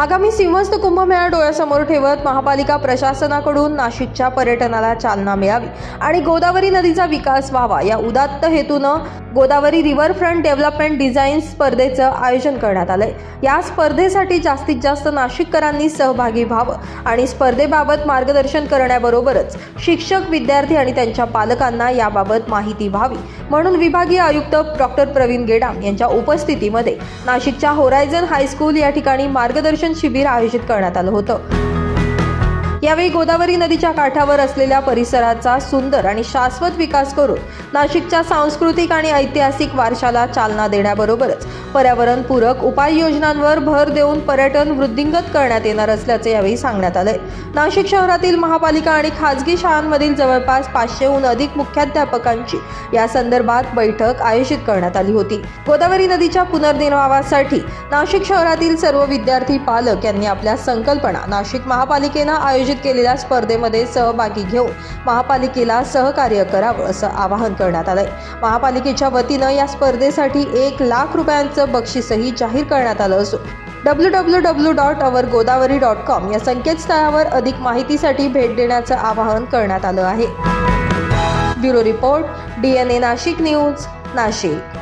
आगामी सिंहस्थ कुंभमेळा डोळ्यासमोर ठेवत महापालिका प्रशासनाकडून नाशिकच्या पर्यटनाला चालना मिळावी आणि गोदावरी नदीचा विकास व्हावा या उदात्त हेतूनं गोदावरी रिव्हरफ्रंट डेव्हलपमेंट डिझाईन स्पर्धेचं आयोजन करण्यात आलंय. या स्पर्धेसाठी जास्तीत जास्त नाशिककरांनी सहभागी व्हावं आणि स्पर्धेबाबत मार्गदर्शन करण्याबरोबरच शिक्षक विद्यार्थी आणि त्यांच्या पालकांना याबाबत माहिती व्हावी म्हणून विभागीय आयुक्त डॉक्टर प्रवीण गेडाम यांच्या उपस्थितीमध्ये नाशिकच्या होरायझन हायस्कूल या ठिकाणी मार्गदर्शन शिबिर आयोजित करण्यात आलं होतं. यावेळी गोदावरी नदीच्या काठावर असलेल्या परिसराचा सुंदर आणि शाश्वत विकास करून नाशिकच्या सांस्कृतिक आणि ऐतिहासिक वारशाला चालना देण्याबरोबरच पर्यावरणपूरक उपाययोजनांवर भर देऊन पर्यटन वृद्धिंगत करण्यात येणार असल्याचे यावेळी सांगण्यात आले. नाशिक शहरातील महापालिका आणि खाजगी शाळांमधील जवळपास पाचशेहून अधिक मुख्याध्यापकांची या संदर्भात बैठक आयोजित करण्यात आली होती. गोदावरी नदीच्या पुनर्निर्वाहासाठी नाशिक शहरातील सर्व विद्यार्थी पालक यांनी आपल्या संकल्पना नाशिक महापालिकेनं आयोजित केलेल्या स्पर्धेमध्ये सहभागी घेऊन महापालिकेला सहकार्य करावं असं आवाहन करण्यात आलंय. महापालिकेच्या वतीनं या स्पर्धेसाठी एक लाख रुपयांचं बक्षीसही जाहीर करण्यात आलं असून W W W dot our Godavari dot com या संकेतस्थळावर अधिक माहितीसाठी भेट देण्याचं आवाहन करण्यात आलं आहे. Bureau report D N A Nashik news Nashik.